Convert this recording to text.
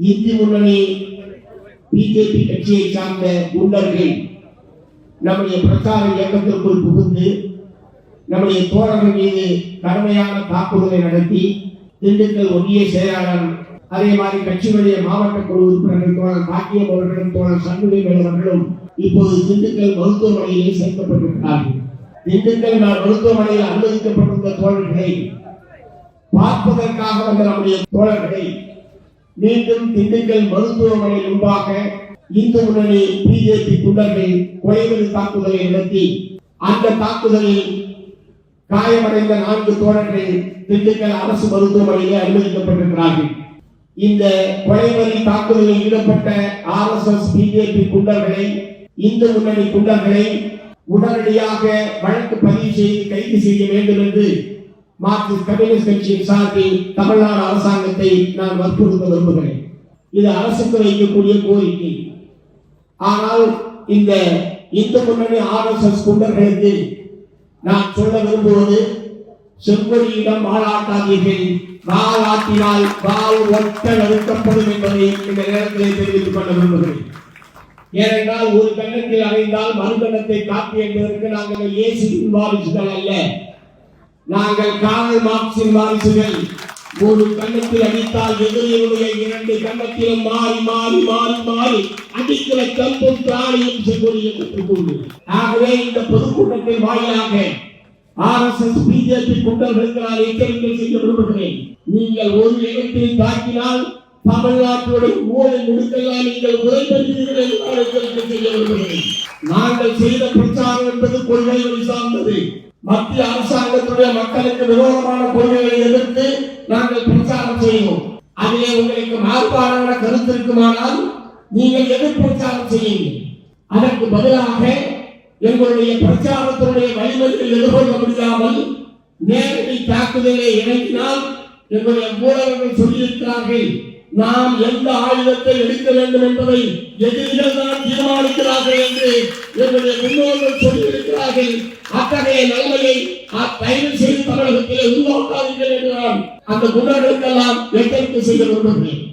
இந்து முன்னணி பிஜேபி கட்சியை சார்ந்த குண்டர்கள் நம்முடைய பிரச்சார இயக்கத்திற்குள் புகுந்து நம்முடைய தோழர்கள் மீது கடுமையான தாக்குதலை நடத்தி திண்டுக்கல் ஒன்றிய செயலாளர் அதே மாதிரி கட்சிகளுடைய மாவட்ட குழு உறுப்பினர்கள் தோழர் பாக்கியம் அவர்களும் தோழர் சண்முகை அவர்களும் இப்போது திண்டுக்கல் மருத்துவமனையிலே சேர்க்கப்பட்டிருக்கிறார்கள். திண்டுக்கல் மருத்துவமனையில் அனுமதிக்கப்பட்டிருந்த தோழர்களை பார்ப்பதற்காக வந்த நம்முடைய தோழர்களை மீண்டும் திண்டுக்கல் மருத்துவமனை முன்பாக இந்து முன்னணி பிஜேபி குண்டர்கள் கொலைவெறி தாக்குதலை நடத்தி அந்த தாக்குதலில் காயமடைந்த நான்கு தோழர்கள் திண்டுக்கல் அரசு மருத்துவமனையில் அனுமதிக்கப்பட்டிருக்கிறார்கள். இந்த கொலைவெறி தாக்குதலில் ஈடுபட்ட ஆர் எஸ் எஸ் பிஜேபி குண்டர்களை இந்து முன்னணி குண்டர்களை உடனடியாக வழக்கு பதிவு செய்து கைது செய்ய வேண்டும் என்று மார்க்சிஸ்ட் கம்யூனிஸ்ட் கட்சியின் சார்பில் தமிழ்நாடு அரசாங்கத்தை நான் வற்புறுத்த விரும்புகிறேன். இது அரசுக்கு வைக்கக்கூடிய கோரிக்கை. ஆனால் இந்த இந்து முன்னணி ஆர்எஸ்எஸ் குண்டர்களுக்கு நான் சொல்ல விரும்புவது செங்கொடியிடம் வாழாட்டாதீர்கள் வாழாட்டினால் வால் ஒட்ட நறுக்கப்படும் என்பதை இந்த நேரத்தில் தெரிவித்துக் கொள்ள விரும்புகிறேன். ஏனென்றால் ஒரு கண்ணத்தில் அடைந்தால் மறுகணத்தை காப்பி என்பதற்கு நாங்கள் இயேசுவின் வாரிசுகள் அல்ல. நாங்கள் காதல் மார்க்சின் வாரிசுகள். ஒரு கண்ணத்தில் அடித்தால் எதிரியுடைய இரண்டு கண்ணத்திலும் மாறி மாறி மாறி மாறி அடிக்கிற கம்பும் பிராணியும் செங்கொடியை பெற்றுக்கொண்டு ஆகவே இந்த பொதுக்கூட்டத்தின் வாயிலாக ஆர் எஸ் எஸ் பிஜேபி குண்டர்களுக்கு நான் எச்சரிக்கை செய்ய விரும்புகிறேன். நீங்கள் ஒரு இடத்தில் தாக்கினால் தமிழ்நாட்டுடைய மூளை முடுக்கெல்லாம் நீங்கள் உரைப்படுகிறீர்கள் என்று நான் எச்சரிக்கை செய்ய விரும்புகிறேன். நாங்கள் செய்த பிரச்சாரம் என்பது கொள்கை சார்ந்தது. மத்திய அரசாங்கத்துடைய மக்களுக்கு விரோதமான கொள்கைகளை எதிர்த்து நாங்கள் பிரச்சாரம் செய்வோம். அதிலே உங்களுக்கு மாறுபாடான கருத்து இருக்குமானால் நீங்கள் எதிர் பிரச்சாரம் செய்யுங்கள். அதற்கு பதிலாக எங்களுடைய பிரச்சாரத்தினுடைய வலிமையில் எதிர்கொள்ள முடியாமல் நேரடி தாக்குதலை இறங்கினால் எங்களுடைய மூலவர்கள் சொல்லியிருக்கிறார்கள் நாம் எந்த ஆயுதத்தை எடுக்க வேண்டும் என்பதை எதிரிகள் தான் தீர்மானிக்கிறார்கள் என்று எங்களுடைய முன்னோர்கள் சொல்லியிருக்கிறார்கள் அத்தகைய நன்மையை அ- தயவு செய்து தமிழகத்திலே உருவாக்காதீர்கள் என்று நான் அந்த குண்டர்களுக்கெல்லாம் எச்சரிக்கை செய்ய விரும்புகிறேன்